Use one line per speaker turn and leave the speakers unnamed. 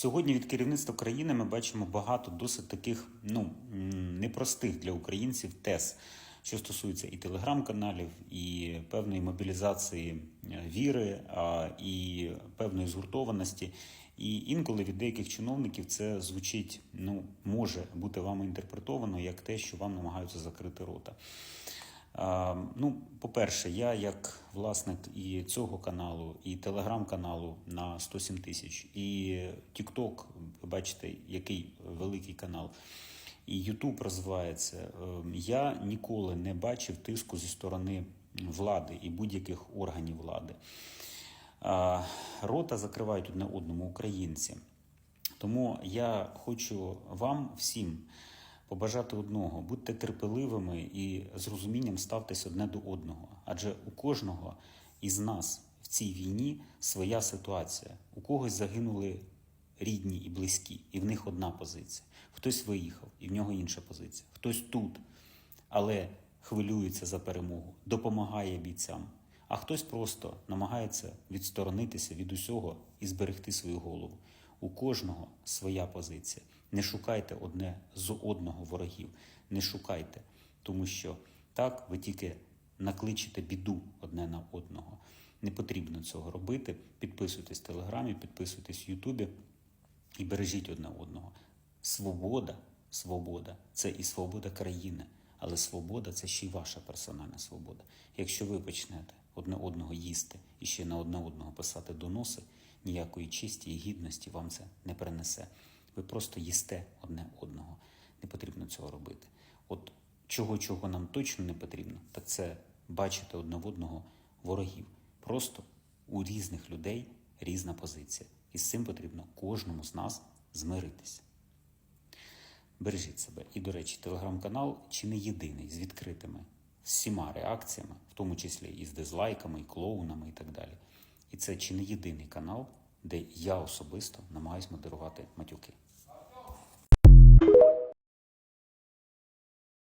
Сьогодні від керівництва країни ми бачимо багато досить таких ну непростих для українців тез, що стосується і телеграм-каналів, і певної мобілізації е, віри, і певної згуртованості. І інколи від деяких чиновників це звучить, ну може бути вами інтерпретовано як те, що вам намагаються закрити рота. Ну, по-перше, я як власник і цього каналу, і телеграм-каналу на 107 тисяч, і TikTok, бачите, який великий канал, і YouTube розвивається. Ем, Я ніколи не бачив тиску зі сторони влади і будь-яких органів влади. Рота закривають одне одному українці. Тому я хочу вам всім побажати одного: будьте терпеливими і з розумінням ставтесь одне до одного. Адже у кожного із нас в цій війні своя ситуація. У когось загинули рідні і близькі, і в них одна позиція. Хтось виїхав, і в нього інша позиція. Хтось тут, але хвилюється за перемогу, допомагає бійцям. А хтось просто намагається відсторонитися від усього і зберегти свою голову. У кожного своя позиція. Не шукайте одне з одного ворогів, не шукайте, тому що так ви тільки накличете біду одне на одного. Не потрібно цього робити. Підписуйтесь в Телеграмі, підписуйтесь в Ютубі і бережіть одне одного. Свобода, свобода це і свобода країни, але свобода це ще й ваша персональна свобода. Якщо ви почнете одне одного їсти і ще на одне одного писати доноси, ніякої честі і гідності вам це не принесе. Ви просто їсте одне одного. Не потрібно цього робити. От чого чого нам точно не потрібно, так це бачити одне в одного ворогів. Просто у різних людей різна позиція. І з цим потрібно кожному з нас змиритися. Бережіть себе. І, до речі, телеграм-канал чи не єдиний з відкритими всіма реакціями, в тому числі і з дизлайками, і клоунами, і так далі. І це чи не єдиний канал, де я особисто намагаюсь модерувати матюки.